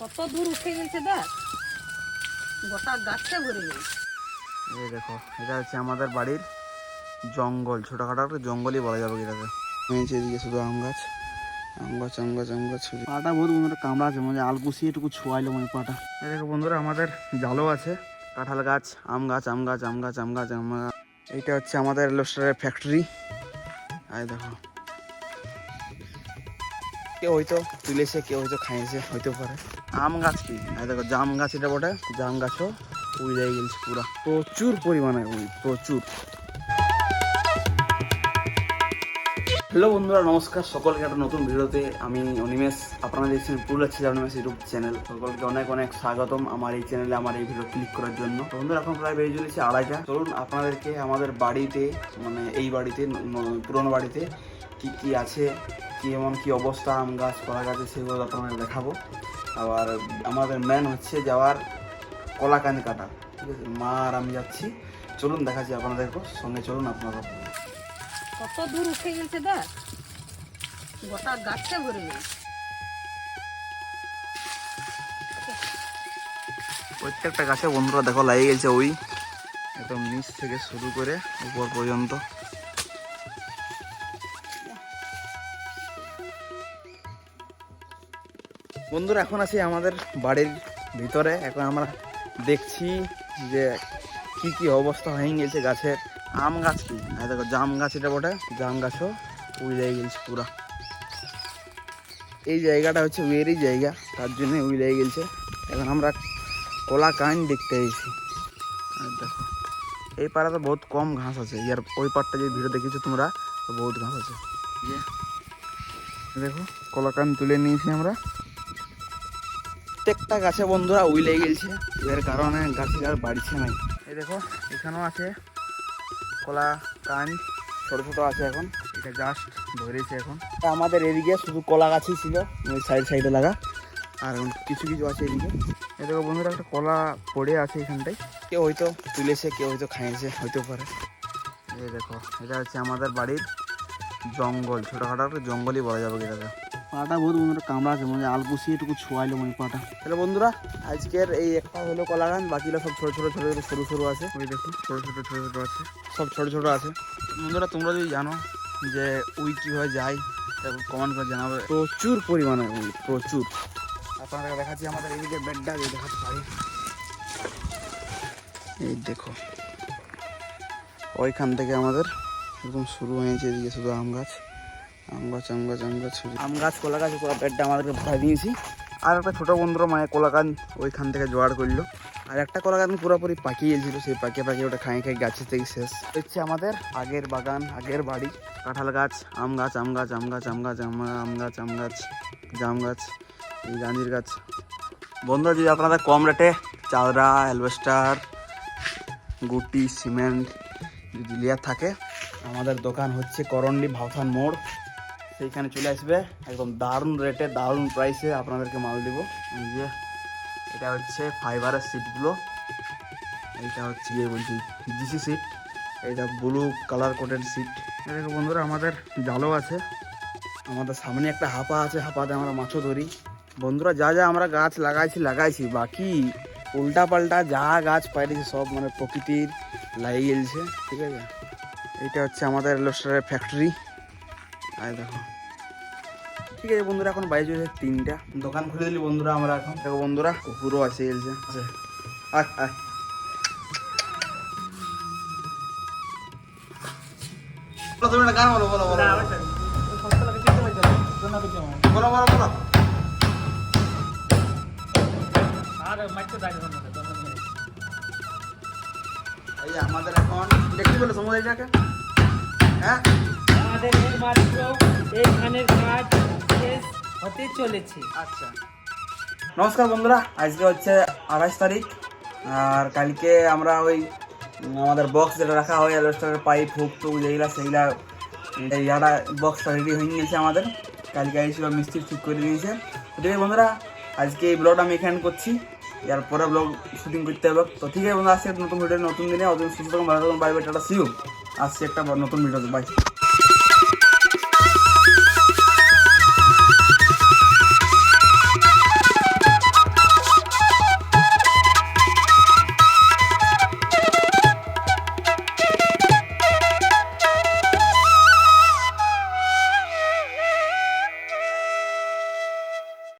কত দূর উঠে গেছে দেখ। গোটা গাছটা ভরে গেছে। এই দেখো এটা হচ্ছে আমাদের বাড়ির জঙ্গল ছোটখাটো একটা জঙ্গলই বলা যাবে এটাকে। এদিকে শুধু আম গাছ আম গাছ আম গাছ আম গাছ শুধু পাটা বহুত বন্ধুরা কামড়া আছে মানে আলকুশি একটু ছুয়াইলো মানে পাটা। এই দেখো বন্ধুরা আমাদের জালও আছে কাঁঠাল গাছ আম গাছ আম গাছ আম গাছ আম গাছ আম গাছ। এইটা হচ্ছে আমাদের এলোস্টারের ফ্যাক্টরি এই দেখো। কেউ হয়তো তুলেছে কেউ হয়তো খাইছে হইতে পারে। আম গাছ কি? দেখো, জাম গাছ এটা বটে, জাম গাছও উড়ে গেছে পুরা। প্রচুর পরিমাণে উই প্রচুর। হ্যালো বন্ধুরা, নমস্কার সকলকে একটা নতুন ভিডিওতে। আমি অনিমেষ, আপনারা দেখছেন পুরুলিয়া ছিল অনিমেষ ইউটিউব চ্যানেল, সকলকে অনেক অনেক স্বাগতম আমার এই চ্যানেলে, আমার এই ভিডিও ক্লিক করার জন্য। বন্ধুরা, এখন প্রায় বেরিয়ে চলেছে আড়াইটা। চলুন, আপনাদেরকে আমাদের বাড়িতে মানে এই বাড়িতে পুরোনো বাড়িতে কি কি আছে কি এমন কি অবস্থা আম গাছ কলা গাছে সেগুলো আপনাদের দেখাবো। আবার আমাদের মেন হচ্ছে যাওয়ার কলাকান্দি কাটা ঠিক আছে? মা আর আমি যাচ্ছি। চলুন দেখাচ্ছি আপনাদেরকে সঙ্গে চলুন আপনারা। কত দূর উঠে গেছে দেখ। গোটা গাছটা ভরে গেছে। প্রত্যেকটা গাছে বন্ধুরা দেখো লাগিয়ে গেছে ওই। একদম নিচ থেকে শুরু করে উপর পর্যন্ত। বন্ধুরা, এখন আছি আমাদের বাড়ির ভিতরে। এখন আমরা দেখছি যে কি কি অবস্থা হয়ে গেছে গাছের। আম গাছ কি? এই দেখো, জাম গাছ এটা বটে, জাম গাছও। উড়ে গেছে পুরা। এই জায়গাটা হচ্ছে উয়েরই জায়গা, তার জন্য উড়ে গেছে। এখন আমরা কলা কান দেখতে এসেছি। আর দেখো, এই পাড়াতে বহুত কম ঘাস আছে। ইয়ার ওই পাড়টা যে ভিডিও দেখেছ তোমরা বহুত ঘাস আছে। দেখো, কলা কান তুলে নিয়েছি আমরা। প্রত্যেকটা গাছে বন্ধুরা উইলে গেছে এর কারণে গাছে আর বাড়ছে নাই। এই দেখো, এখানেও আছে কলা, কান, ছোট ছোট আছে এখন। এটা জাস্ট ধরেছে এখন। আমাদের এদিকে শুধু কলা গাছই ছিল, ওই সাইড সাইডে লাগা। আর কিছু কিছু আছে এদিকে। এই দেখো বন্ধুরা, একটা কলা পড়ে আছে এখানটায়। কেউ হয়তো তুলেছে, কেউ হয়তো খাইছে হইতে পারে। এই দেখো, এটা হচ্ছে আমাদের বাড়ির জঙ্গল, ছোটখাটো একটা জঙ্গলই বলা যাবে এটাকে। পাটা বহুত বন্ধুরা কামড়া আছে মানে আলকুশি একটু ছুয়াইলো মানে পাটা। তাহলে বন্ধুরা আজকের এই একটা হলো কলা গান বাকিগুলো সব ছোট ছোট ছোট ছোট সরু সরু আছে। ওই দেখো ছোট ছোট ছোট ছোট আছে। সব ছোট ছোট আছে। বন্ধুরা তোমরা যদি জানো যে উই কীভাবে যায় কমেন্ট করে জানাবে। প্রচুর পরিমাণে উই প্রচুর। আপনারা দেখাচ্ছি আমাদের এদিকে বেডটা দিয়ে দেখাতে পারি এই দেখো ওইখান থেকে আমাদের একদম শুরু হয়েছে এদিকে শুধু আম গাছ। আম গাছ আম গাছ আম গাছ কলা গাছ পুরো বেডটা আমাদেরকে ভরা দিয়েছি আর একটা ছোটো বন্ধুরা মানে কলাকান ওইখান থেকে জোগাড় করল আর একটা কলাকান পুরোপুরি পাকিয়ে গেছিল সেই পাকিয়ে পাকিয়ে ওটা খাই খাই গাছের থেকে শেষ হচ্ছে আমাদের আগের বাগান আগের বাড়ি কাঁঠাল গাছ আম গাছ আম গাছ আম গাছ আম গাছ আম গাছ আম গাছ জাম গাছ এই গাঞ্জির গাছ বন্ধুরা যদি আপনাদের কম রেটে চাদরা অ্যালবেস্টার গুটি সিমেন্ট যদি থাকে আমাদের দোকান হচ্ছে করন্ডি ভাউথান মোড় সেইখানে চলে আসবে। একদম দারুণ রেটে দারুণ প্রাইসে আপনাদেরকে মাল দেবো। এই যে, এটা হচ্ছে ফাইবারের সিটগুলো এইটা হচ্ছে ইয়ে বলছি জিসি সিট এইটা ব্লু কালার কোটেড সিট এদিকে বন্ধুরা, আমাদের জালও আছে। আমাদের সামনে একটা হাপা আছে, হাপাতে আমরা মাছও ধরি। বন্ধুরা, যা যা আমরা গাছ লাগাইছি লাগাইছি, বাকি উল্টা পাল্টা যা গাছ পাইছি সব মানে প্রকৃতির লাগিয়ে গেছে ঠিক আছে? এটা হচ্ছে আমাদের এলোস্টারের ফ্যাক্টরি আয় দেখো। ঠিক আছে বন্ধুরা এখন বাইরে চলে তিনটা। দোকান খুলে দিলি বন্ধুরা আমরা এখন। দেখো বন্ধুরা গেছে আছে। আয় আয়। বলো, তুমি একটা গান বলো বলো বলো বলো। বলো বলো আমাদের এখন দেখি বলে সমুদ্র হ্যাঁ? আমাদের মাত্র কাজ শেষ হতে চলেছে। আচ্ছা। নমস্কার বন্ধুরা, আজকে হচ্ছে আঠাশ তারিখ, আর কালকে আমরা ওই আমাদের বক্স যেটা রাখা হয় অ্যালোস্টারের পাইপ হুক টুক যেগুলা এই ইয়াটা বক্সটা রেডি হয়ে গেছে আমাদের। কালকে এসেছিল মিস্ত্রি ঠিক করে দিয়েছে। ঠিক আছে বন্ধুরা, আজকে এই ব্লগটা আমি এখানে করছি। এর পরে ব্লগ শুটিং করতে হবে। তো ঠিক আছে বন্ধুরা আসছে নতুন ভিডিও নতুন দিনে অত সুস্থ থাকুন, ভালো থাকুন বাই বাই টাটা সিউ আসছে একটা নতুন ভিডিও বাই